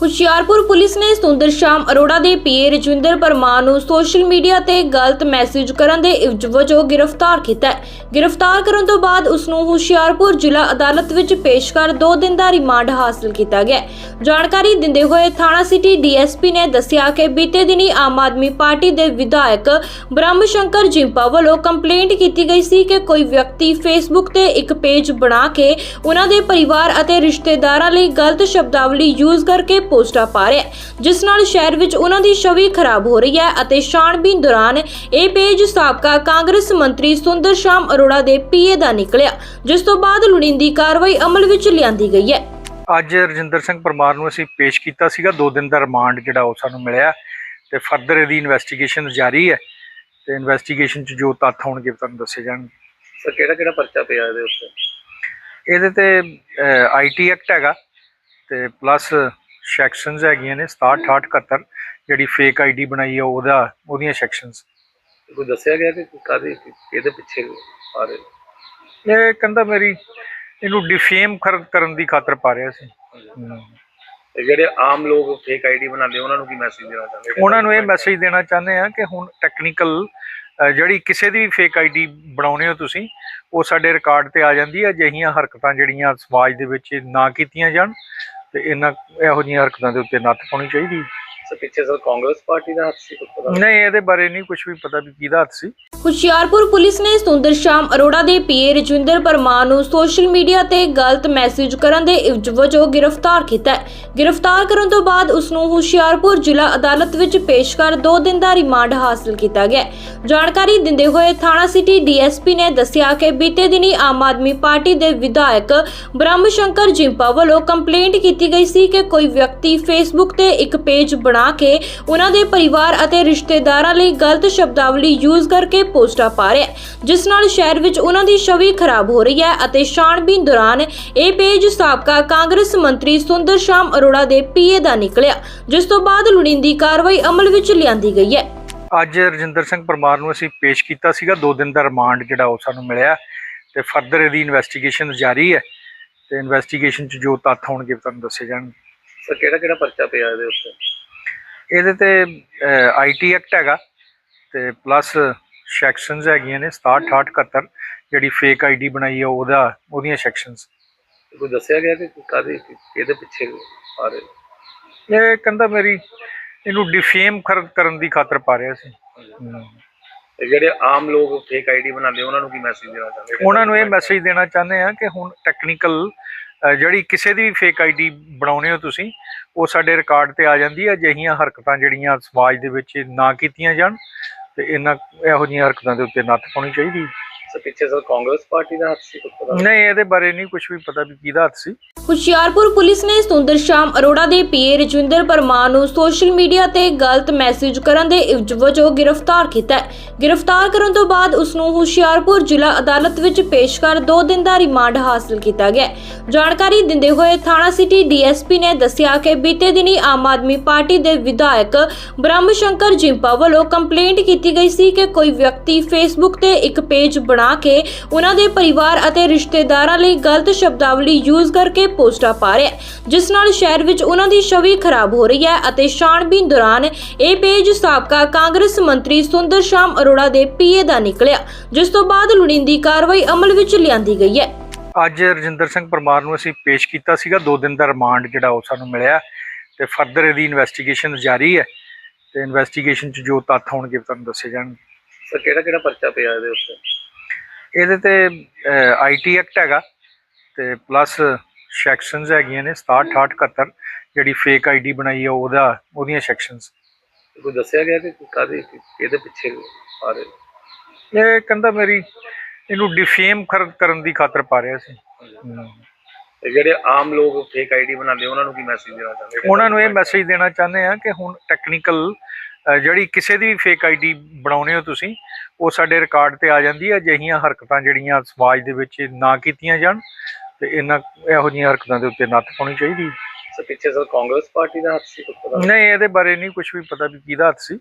Hoshiarpur police ਨੇ ਸੁੰਦਰ ਸ਼ਾਮ ਅਰੋੜਾ ਦੇ ਪੀਏ ਰਜਿੰਦਰ ਪਰਮਾਰ ਨੂੰ ਸੋਸ਼ਲ ਮੀਡੀਆ ਤੇ ਗਲਤ ਮੈਸੇਜ ਕਰਨ ਦੇ ਇਵਜ਼ ਵਜੋਂ ਗ੍ਰਿਫਤਾਰ ਕੀਤਾ ਹੈ। ਗ੍ਰਿਫਤਾਰ ਕਰਨ ਤੋਂ ਬਾਅਦ ਉਸ ਨੂੰ ਹੁਸ਼ਿਆਰਪੁਰ ਜ਼ਿਲ੍ਹਾ ਅਦਾਲਤ ਵਿੱਚ ਪੇਸ਼ ਕਰ 2 ਦਿਨ ਦਾ ਰਿਮਾਂਡ ਹਾਸਲ ਕੀਤਾ ਗਿਆ ਜਾਣਕਾਰੀ ਦਿੰਦੇ ਹੋਏ ਥਾਣਾ ਸਿਟੀ ਡੀਐਸਪੀ ਨੇ ਦੱਸਿਆ ਕਿ ਬੀਤੇ ਦਿਨੀ ਆਮ ਆਦਮੀ ਪਾਰਟੀ ਦੇ ਵਿਧਾਇਕ ਬ੍ਰਹਮ ਸ਼ੰਕਰ ਜਿੰਪਾ ਵੱਲੋਂ ਕੰਪਲੇਂਟ ਕੀਤੀ ਗਈ ਸੀ ਕਿ ਕੋਈ ਵਿਅਕਤੀ ਫੇਸਬੁੱਕ ਤੇ ਇੱਕ ਪੇਜ ਬਣਾ ਕੇ ਉਹਨਾਂ ਦੇ ਪਰਿਵਾਰ ਅਤੇ ਰਿਸ਼ਤੇਦਾਰਾਂ ਲਈ ਗਲਤ ਸ਼ਬਦਾਵਲੀ ਯੂਜ਼ ਕਰਕੇ ਪੋਸਟਾਂ ਪਾ ਰਿਹਾ ਹੈ, ਜਿਸ ਨਾਲ ਸ਼ਹਿਰ ਵਿੱਚ ਉਹਨਾਂ ਦੀ ਛਵੀ ਖਰਾਬ ਹੋ ਰਹੀ ਹੈ ਅਤੇ ਛਾਣਬੀਨ ਦੌਰਾਨ ਇਹ ਪੇਜ ਸਾਬਕਾ ਕਾਂਗਰਸ ਮੰਤਰੀ ਸੁੰਦਰ ਸ਼ਾਮ ਅਰੋੜਾ ਦੇ ਪੀਏ ਦਾ ਨਿਕਲਿਆ ਜਿਸ ਤੋਂ ਬਾਅਦ ਲੋੜੀਂਦੀ ਕਾਰਵਾਈ ਅਮਲ ਵਿੱਚ ਲਿਆਂਦੀ ਗਈ ਹੈ। ਅੱਜ ਰਜਿੰਦਰ ਸਿੰਘ ਪਰਮਾਰ ਨੂੰ ਅਸੀਂ ਪੇਸ਼ ਕੀਤਾ ਸੀਗਾ। 2 ਦਿਨ ਦਾ ਰਿਮਾਂਡ ਜਿਹੜਾ ਉਹ ਸਾਨੂੰ ਮਿਲਿਆ ਤੇ ਫਰਦਰ ਇਹਦੀ ਇਨਵੈਸਟੀਗੇਸ਼ਨ ਜਾਰੀ ਹੈ ਤੇ ਇਨਵੈਸਟੀਗੇਸ਼ਨ 'ਚ ਜੋ ਤੱਥ ਹੋਣਗੇ ਤੁਹਾਨੂੰ ਦੱਸੇ ਜਾਣਗੇ। ਸਰ ਕਿਹੜਾ ਕਿਹੜਾ ਪਰਚਾ ਪਿਆ ਇਹਦੇ ਉੱਤੇ? ਇਹਦੇ ਤੇ ਆਈਟੀ ਐਕਟ ਹੈਗਾ ਤੇ ਪਲੱਸ ਸੈਕਸ਼ਨਸ ਹੈਗੀਆਂ ਨੇ 67 68 71 ਜਿਹੜੀ ਫੇਕ ਆਈਡੀ ਬਣਾਈ ਹੈ ਉਹਦਾ ਉਹਦੀਆਂ ਸੈਕਸ਼ਨਸ ਕੋਈ ਦੱਸਿਆ ਗਿਆ ਕਿ ਕਾਦੇ ਇਹਦੇ ਪਿੱਛੇ ਆ ਰਹੇ? ਇਹ ਕਹਿੰਦਾ ਮੇਰੀ ਇਹਨੂੰ ਡਿਫੇਮ ਕਰਨ ਦੀ ਖਾਤਰ ਪਾ ਰਿਹਾ ਸੀ। ਜਿਹੜੇ ਆਮ ਲੋਕ ਫੇਕ ਆਈਡੀ ਬਣਾਉਂਦੇ ਉਹਨਾਂ ਨੂੰ ਕੀ ਮੈਸੇਜ ਦੇਣਾ ਚਾਹੁੰਦੇ? ਉਹਨਾਂ ਨੂੰ ਇਹ ਮੈਸੇਜ ਦੇਣਾ ਚਾਹੁੰਦੇ ਆ ਕਿ ਹੁਣ ਟੈਕਨੀਕਲ ਜਿਹੜੀ ਕਿਸੇ ਦੀ ਵੀ ਫੇਕ ਆਈਡੀ ਬਣਾਉਨੇ ਹੋ ਤੁਸੀਂ ਉਹ ਸਾਡੇ ਰਿਕਾਰਡ ਤੇ ਆ ਜਾਂਦੀ ਹੈ ਅਜਿਹੀਆਂ ਹਰਕਤਾਂ ਜਿਹੜੀਆਂ ਸਮਾਜ ਦੇ ਵਿੱਚ ਨਾ ਕੀਤੀਆਂ ਜਾਣ। ਤੇ ਇਹਨਾਂ ਇਹੋ ਜਿਹੀਆਂ ਹਰਕਤਾਂ ਦੇ ਉੱਤੇ ਨੱਥ ਪਾਉਣੀ ਚਾਹੀਦੀ ਸਰ ਪਿੱਛੇ ਸਰ ਕਾਂਗਰਸ ਪਾਰਟੀ ਦਾ ਹੱਥ ਸੀ ਕੁਝ ਪਤਾ ਨਹੀਂ। ਇਹਦੇ ਬਾਰੇ ਨਹੀਂ ਕੁਝ ਵੀ ਪਤਾ ਵੀ ਕਿਹਦਾ ਹੱਥ ਸੀ। ਹੁਸ਼ਿਆਰਪੁਰ ਪੁਲਿਸ ਨੇ ਸੁੰਦਰ ਸ਼ਾਮ ਅਰੋੜਾ ਦੇ ਪੀਏ ਰਜਿੰਦਰ ਪਰਮਾਰ ਨੂੰ ਸੋਸ਼ਲ ਮੀਡੀਆ ਤੇ ਗਲਤ ਮੈਸੇਜ ਕਰਨ ਦੇ ਇਵਜ਼ ਵਜੋਂ ਗ੍ਰਿਫਤਾਰ ਕੀਤਾ ਹੈ। ਗ੍ਰਿਫਤਾਰ ਕਰਨ ਤੋਂ ਬਾਅਦ ਉਸ ਨੂੰ ਹੁਸ਼ਿਆਰਪੁਰ ਜ਼ਿਲ੍ਹਾ ਅਦਾਲਤ ਵਿੱਚ ਪੇਸ਼ ਕਰ 2 ਦਿਨ ਦਾ ਰਿਮਾਂਡ ਹਾਸਲ ਕੀਤਾ ਗਿਆ। ਜਾਣਕਾਰੀ ਦਿੰਦੇ ਹੋਏ ਥਾਣਾ ਸਿਟੀ ਡੀਐਸਪੀ ਨੇ ਦੱਸਿਆ ਕਿ ਬੀਤੇ ਦਿਨੀ ਆਮ ਆਦਮੀ ਪਾਰਟੀ ਦੇ ਵਿਧਾਇਕ ਬ੍ਰਹਮ ਸ਼ੰਕਰ ਜਿੰਪਾ ਵੱਲੋਂ ਕੰਪਲੇਂਟ ਕੀਤੀ ਗਈ ਸੀ ਕਿ ਕੋਈ ਵਿਅਕਤੀ ਫੇਸਬੁੱਕ ਤੇ ਇੱਕ ਪੇਜ ਬਣਾ ਕੇ ਉਹਨਾਂ ਦੇ ਪਰਿਵਾਰ ਅਤੇ ਰਿਸ਼ਤੇਦਾਰਾਂ ਲਈ ਗਲਤ ਸ਼ਬਦਾਵਲੀ ਯੂਜ਼ ਕਰਕੇ ਪੋਸਟਾਂ ਪਾ ਰਿਹਾ ਹੈ, ਜਿਸ ਨਾਲ ਸ਼ਹਿਰ ਵਿੱਚ ਉਹਨਾਂ ਦੀ ਛਵੀ ਖਰਾਬ ਹੋ ਰਹੀ ਹੈ ਅਤੇ ਛਾਣਬੀਨ ਦੌਰਾਨ ਇਹ ਪੇਜ ਸਾਬਕਾ ਕਾਂਗਰਸ ਮੰਤਰੀ ਸੁੰਦਰ ਸ਼ਾਮ ਅਰੋੜਾ ਦੇ ਪੀਏ ਦਾ ਨਿਕਲਿਆ ਜਿਸ ਤੋਂ ਬਾਅਦ ਲੋੜੀਂਦੀ ਕਾਰਵਾਈ ਅਮਲ ਵਿੱਚ ਲਿਆਂਦੀ ਗਈ ਹੈ। ਅੱਜ ਰਜਿੰਦਰ ਸਿੰਘ ਪਰਮਾਰ ਨੂੰ ਅਸੀਂ ਪੇਸ਼ ਕੀਤਾ ਸੀਗਾ 2 ਦਿਨ ਦਾ ਰਿਮਾਂਡ ਜਿਹੜਾ ਉਹ ਸਾਨੂੰ ਮਿਲਿਆ ਤੇ ਫਰਦਰ ਇਹਦੀ ਇਨਵੈਸਟੀਗੇਸ਼ਨ ਜਾਰੀ ਹੈ ਤੇ ਇਨਵੈਸਟੀਗੇਸ਼ਨ 'ਚ ਜੋ ਤੱਥ ਹੋਣਗੇ ਤੁਹਾਨੂੰ ਦੱਸੇ ਜਾਣਗੇ। ਸਰ ਕਿਹੜਾ ਕਿਹੜਾ ਪਰਚਾ ਪਿਆ ਇਹਦੇ ਉੱਤੇ? ਇਹਦੇ ਤੇ ਆਈਟੀ ਐਕਟ ਹੈਗਾ ਤੇ ਪਲੱਸ ਸੈਕਸ਼ਨਸ ਹੈਗੀਆਂ ਨੇ 67 68 71 ਜਿਹੜੀ ਫੇਕ ਆਈਡੀ ਬਣਾਈ ਹੈ ਉਹਦਾ ਉਹਦੀਆਂ ਸੈਕਸ਼ਨਸ ਕੋਈ ਦੱਸਿਆ ਗਿਆ ਕਿ ਕਾਦੇ ਇਹਦੇ ਪਿੱਛੇ ਆ ਰਹੇ? ਇਹ ਕਹਿੰਦਾ ਮੇਰੀ ਇਹਨੂੰ ਡਿਫੇਮ ਕਰਨ ਦੀ ਖਾਤਰ ਪਾ ਰਿਹਾ ਸੀ। ਜਿਹੜੇ ਆਮ ਲੋਕ ਫੇਕ ਆਈਡੀ ਬਣਾਉਂਦੇ ਉਹਨਾਂ ਨੂੰ ਕੀ ਮੈਸੇਜ ਦੇਣਾ ਚਾਹੁੰਦੇ? ਉਹਨਾਂ ਨੂੰ ਇਹ ਮੈਸੇਜ ਦੇਣਾ ਚਾਹੁੰਦੇ ਆ ਕਿ ਹੁਣ ਟੈਕਨੀਕਲ ਜਿਹੜੀ ਕਿਸੇ ਦੀ ਵੀ ਫੇਕ ਆਈਡੀ ਬਣਾਉਨੇ ਹੋ ਤੁਸੀਂ, ਉਹ ਸਾਡੇ ਰਿਕਾਰਡ ਤੇ ਆ ਜਾਂਦੀ ਹੈ, ਅਜਿਹੀਆਂ ਹਰਕਤਾਂ ਜਿਹੜੀਆਂ ਸਮਾਜ ਦੇ ਵਿੱਚ ਨਾ ਕੀਤੀਆਂ ਜਾਣ ਤੇ ਇਹਨਾਂ ਇਹੋ ਜਿਹੀਆਂ ਹਰਕਤਾਂ ਦੇ ਉੱਤੇ ਨੱਥ ਪਾਉਣੀ ਚਾਹੀਦੀ ਸਰ ਪਿੱਛੇ ਸਰ ਕਾਂਗਰਸ ਪਾਰਟੀ ਦਾ ਹੱਥ ਸੀ ਕੁਝ ਪਤਾ ਨਹੀਂ ਇਹਦੇ ਬਾਰੇ ਨਹੀਂ ਕੁਝ ਵੀ ਪਤਾ ਵੀ ਕਿਹਦਾ ਹੱਥ ਸੀ। ਹੁਸ਼ਿਆਰਪੁਰ ਪੁਲਿਸ ਨੇ ਸੁੰਦਰ ਸ਼ਾਮ ਅਰੋੜਾ ਦੇ ਪੀਏ ਰਜਿੰਦਰ ਪਰਮਾਰ ਨੂੰ ਸੋਸ਼ਲ ਮੀਡੀਆ ਤੇ ਗਲਤ ਮੈਸੇਜ ਕਰਨ ਦੇ ਇਵਜ਼ ਵਜੋਂ ਗ੍ਰਿਫਤਾਰ ਕੀਤਾ ਹੈ। ਗ੍ਰਿਫਤਾਰ ਕਰਨ ਤੋਂ ਬਾਅਦ ਉਸ ਨੂੰ ਹੁਸ਼ਿਆਰਪੁਰ ਜ਼ਿਲ੍ਹਾ ਅਦਾਲਤ ਵਿੱਚ ਪੇਸ਼ ਕਰ 2 ਦਿਨ ਦਾ ਰਿਮਾਂਡ ਹਾਸਲ ਕੀਤਾ ਗਿਆ। ਜਾਣਕਾਰੀ ਦਿੰਦੇ ਹੋਏ ਥਾਣਾ ਸਿਟੀ ਡੀਐਸਪੀ ਨੇ ਦੱਸਿਆ ਕਿ ਬੀਤੇ ਦਿਨੀ ਆਮ ਆਦਮੀ ਪਾਰਟੀ ਦੇ ਵਿਧਾਇਕ ਬ੍ਰਹਮ ਸ਼ੰਕਰ ਜਿੰਪਾ ਵੱਲੋਂ ਕੰਪਲੇਂਟ ਕੀਤੀ ਗਈ ਸੀ ਕਿ ਕੋਈ ਵਿਅਕਤੀ ਫੇਸਬੁੱਕ ਤੇ ਇੱਕ ਪੇਜ ਬਣਾ ਕੇ ਉਹਨਾਂ ਦੇ ਪਰਿਵਾਰ ਅਤੇ ਰਿਸ਼ਤੇਦਾਰਾਂ ਲਈ ਗਲਤ ਸ਼ਬਦਾਵਲੀ ਯੂਜ਼ ਕਰਕੇ ਪੋਸਟਾਂ ਪਾ ਰਿਹਾ ਹੈ, ਜਿਸ ਨਾਲ ਸ਼ਹਿਰ ਵਿੱਚ ਉਹਨਾਂ ਦੀ ਛਵੀ ਖਰਾਬ ਹੋ ਰਹੀ ਹੈ ਅਤੇ ਛਾਣਬੀਨ ਦੌਰਾਨ ਇਹ ਪੇਜ ਸਾਬਕਾ ਕਾਂਗਰਸ ਮੰਤਰੀ ਸੁੰਦਰ ਸ਼ਾਮ ਅਰੋੜਾ ਦੇ ਪੀਏ ਦਾ ਨਿਕਲਿਆ ਜਿਸ ਤੋਂ ਬਾਅਦ ਲੋੜੀਂਦੀ ਕਾਰਵਾਈ ਅਮਲ ਵਿੱਚ ਲਿਆਂਦੀ ਗਈ ਹੈ। ਅੱਜ ਰਜਿੰਦਰ ਸਿੰਘ ਪਰਮਾਰ ਨੂੰ ਅਸੀਂ ਪੇਸ਼ ਕੀਤਾ ਸੀਗਾ। 2 ਦਿਨ ਦਾ ਰਿਮਾਂਡ ਜਿਹੜਾ ਉਹ ਸਾਨੂੰ ਮਿਲਿਆ ਤੇ ਫਰਦਰ ਇਹਦੀ ਇਨਵੈਸਟੀਗੇਸ਼ਨ ਜਾਰੀ ਹੈ ਤੇ ਇਨਵੈਸਟੀਗੇਸ਼ਨ 'ਚ ਜੋ ਤੱਥ ਹੋਣਗੇ ਤੁਹਾਨੂੰ ਦੱਸੇ ਜਾਣਗੇ। ਸਰ ਕਿਹੜਾ ਕਿਹੜਾ ਪਰਚਾ ਪਿਆ ਇਹਦੇ ਉੱਤੇ? ਇਹਦੇ ਤੇ ਆਈਟੀ ਐਕਟ ਹੈਗਾ ਤੇ ਪਲੱਸ ਸੈਕਸ਼ਨਸ ਹੈਗੀਆਂ ਨੇ 67 68 71 ਜਿਹੜੀ ਫੇਕ ਆਈਡੀ ਬਣਾਈ ਹੈ ਉਹਦਾ ਉਹਦੀਆਂ ਸੈਕਸ਼ਨਸ ਕੋਈ ਦੱਸਿਆ ਗਿਆ ਕਿ ਕਾਦੇ ਇਹਦੇ ਪਿੱਛੇ ਆ ਰਹੇ? ਇਹ ਕਹਿੰਦਾ ਮੇਰੀ ਇਹਨੂੰ ਡਿਫੇਮ ਕਰਨ ਦੀ ਖਾਤਰ ਪਾ ਰਿਹਾ ਸੀ। ਤੇ ਜਿਹੜੇ ਆਮ ਲੋਕ ਫੇਕ ਆਈਡੀ ਬਣਾਉਂਦੇ ਉਹਨਾਂ ਨੂੰ ਕੀ ਮੈਸੇਜ ਦੇਣਾ ਚਾਹੁੰਦੇ? ਉਹਨਾਂ ਨੂੰ ਇਹ ਮੈਸੇਜ ਦੇਣਾ ਚਾਹੁੰਦੇ ਆ ਕਿ ਹੁਣ ਟੈਕਨੀਕਲ ਜਿਹੜੀ ਕਿਸੇ ਦੀ ਵੀ ਫੇਕ ਆਈਡੀ ਬਣਾਉਨੇ ਹੋ ਤੁਸੀਂ ਉਹ ਸਾਡੇ ਰਿਕਾਰਡ ਤੇ ਆ ਜਾਂਦੀ ਹੈ ਅਜਿਹੀਆਂ ਹਰਕਤਾਂ ਜਿਹੜੀਆਂ ਸਮਾਜ ਦੇ ਵਿੱਚ ਨਾ ਕੀਤੀਆਂ ਜਾਣ ਤੇ ਇਹਨਾਂ ਇਹੋ ਜਿਹੀਆਂ ਹਰਕਤਾਂ ਦੇ ਉੱਤੇ ਨੱਥ ਪਾਉਣੀ ਚਾਹੀਦੀ। ਸਰ ਪਿੱਛੇ ਸਰ ਕਾਂਗਰਸ ਪਾਰਟੀ ਦਾ ਹੱਥ ਸੀ ਨਹੀਂ ਇਹਦੇ ਬਾਰੇ ਨਹੀਂ ਕੁਝ ਵੀ ਪਤਾ ਵੀ ਕਿਹਦਾ ਹੱਥ ਸੀ।